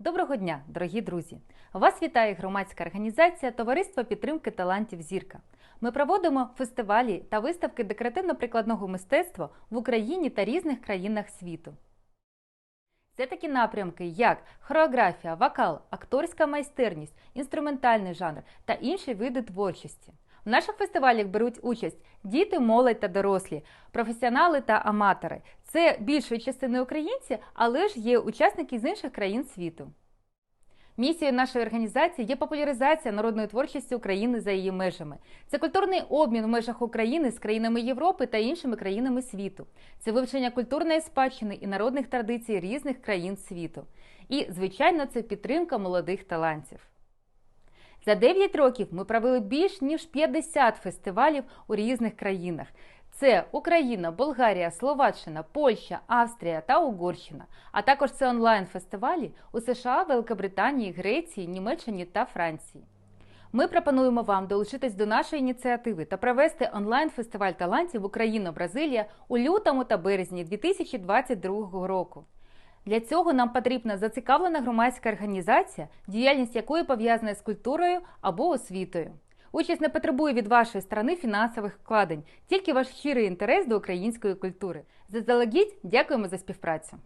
Доброго дня, дорогі друзі! Вас вітає громадська організація Товариство підтримки талантів Зірка. Ми проводимо фестивалі та виставки декоративно-прикладного мистецтва в Україні та різних країнах світу. Це такі напрямки, як хореографія, вокал, акторська майстерність, інструментальний жанр та інші види творчості. В наших фестивалях беруть участь діти, молодь та дорослі, професіонали та аматори. Це більшої частини українці, але ж є учасники з інших країн світу. Місією нашої організації є популяризація народної творчості України за її межами. Це культурний обмін в межах України з країнами Європи та іншими країнами світу. Це вивчення культурної спадщини і народних традицій різних країн світу. І, звичайно, це підтримка молодих талантів. За 9 років ми провели більш ніж 50 фестивалів у різних країнах. Це Україна, Болгарія, Словаччина, Польща, Австрія та Угорщина. А також це онлайн-фестивалі у США, Великобританії, Греції, Німеччині та Франції. Ми пропонуємо вам долучитись до нашої ініціативи та провести онлайн-фестиваль талантів Україна Бразилія у лютому та березні 2022 року. Для цього нам потрібна зацікавлена громадська організація, діяльність якої пов'язана з культурою або освітою. Участь не потребує від вашої сторони фінансових вкладень, тільки ваш щирий інтерес до української культури. Заздалегідь дякуємо за співпрацю.